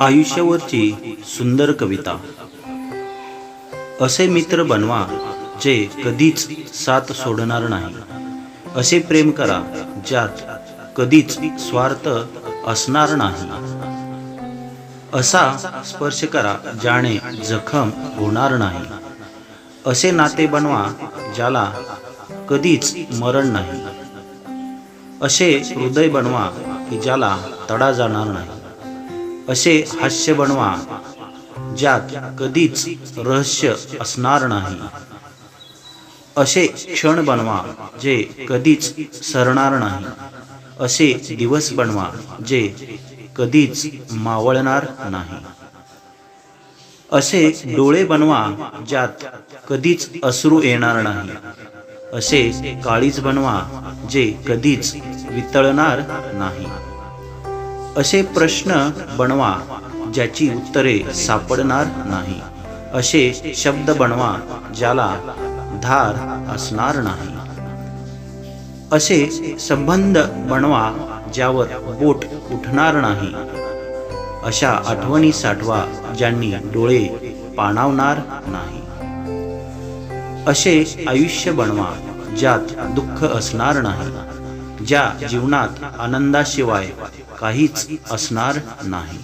आयुष्यावरची सुंदर कविता. असे मित्र बनवा जे कधीच साथ सोडणार नाही. असे प्रेम करा ज्यात कधीच स्वार्थ असणार नाही. असा स्पर्श करा ज्याने जखम होणार नाही. असे नाते बनवा ज्याला कधीच मरण नाही. असे हृदय बनवा की ज्याला तडा जाणार नाही. असे हास्य बनवा ज्यात कधीच रहस्य असणार नाही. असे क्षण बनवा जे कधीच सरणार नाही. असे दिवस बनवा जे कधीच मावळणार नाही. असे डोळे बनवा ज्यात कधीच अश्रू येणार नाही. असे काळीज बनवा जे कधीच वितळणार नाही. असे प्रश्न बनवा ज्याची उत्तरे सापडणार नाही. असे शब्द बनवा ज्याला धार असणार नाही. असे संबंध बनवा ज्यावर बोट उठणार नाही. अशा आठवणी साठवा ज्यांनी डोळे पाणावणार नाही. असे आयुष्य बनवा ज्यात दुःख असणार नाही. ज्या जीवनात आनंदाशिवाय काहीच असणार नाही.